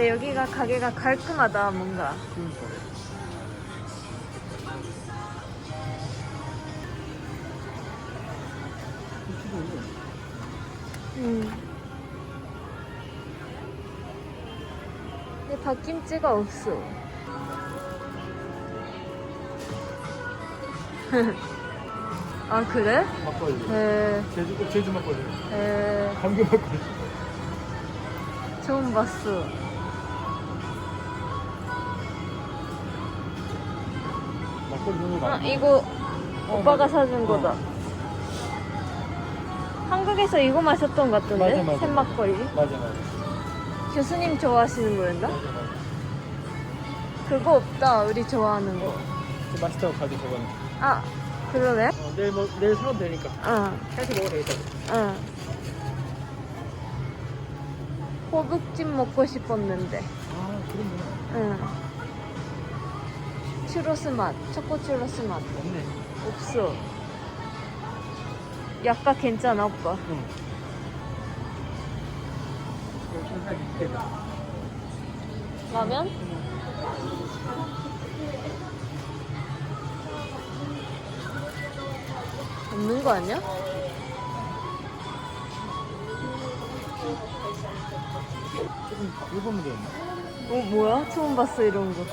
근데 여기가 가게가 깔끔하다 뭔가. 음. 근데 밥김치가 없어. 아 그래? 막걸리. 에, 제주 꼭 제주 막걸리. 에, 감귤 막걸리. 처음 봤어. 막걸리 너무 아. 이거 어, 오빠가 맞아. 사준 거다. 한국에서 이거 마셨던 것 같던데? 맞아, 맞아. 샘막걸리. 맞아 맞아. 교수님 좋아하시는 거였나? 맞아 맞아. 그거 없다. 우리 좋아하는 거. 좀 맛있다고 가게 저거는. 아 그러네. 어, 내일 뭐 내일 사면 되니까. 응. 해서 먹어도 되겠다. 응. 호북집 먹고 싶었는데. 아 그렇네. 응. 추로스 맛, 초코 추로스 맛 없네. 없어. 약간 괜찮아 오빠. 응. 라면? 없는 거 아니야? 조금 보면 되겠네. 어 뭐야? 처음 봤어 이런 거.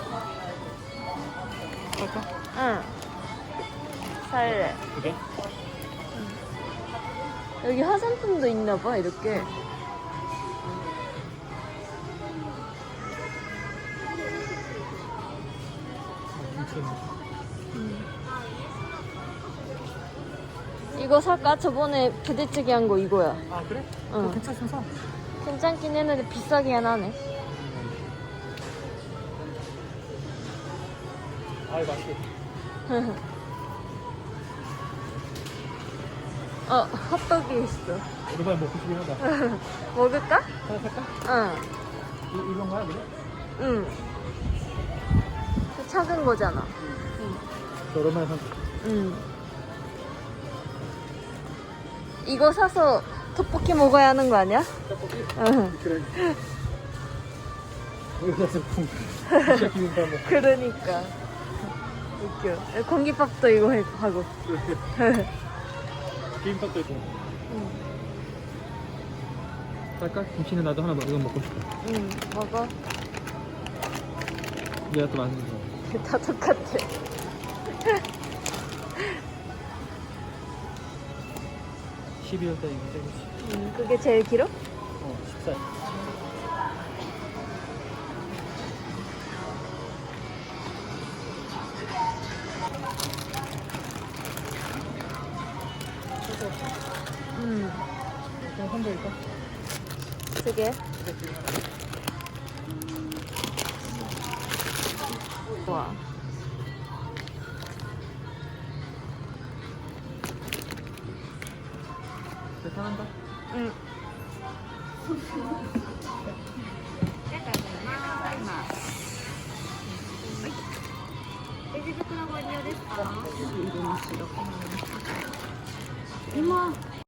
할까? 응. 살래. 그래? 여기 화장품도 있나 봐 이렇게. 이거 살까? 저번에 부대찌개 한 거 이거야. 아 그래? 응. 괜찮으면. 괜찮긴 했는데 비싸긴 하네. 아이 맛있겠다. 어, 핫도그 있어. 오랜만에 먹고 싶긴 하다. 먹을까? 하나 살까? 응. 이, 이런 거야 그래? 응. 그 작은 거잖아. 저 오랜만에 산. 응. 이거 사서 떡볶이 먹어야 하는 거 아니야? 떡볶이? 응. 그래. 여기 가서 쿵. 진짜 기분 다 먹. 그러니까. 웃겨. 공깃밥도 이거 해- 하고. 비빔밥도 있고. 응. 살까? 김치는 나도 하나 먹, 이거 먹고 싶어. 응, 먹어. 내가 또 맛있는 거. 다 똑같아. 12월 달에 이거 되겠지. 응, 그게 제일 길어? 어, 14일. 음. 혼자 있 어? 세 개? 와. 대단한 다. 응. レジ袋ご利用ですか？行吗？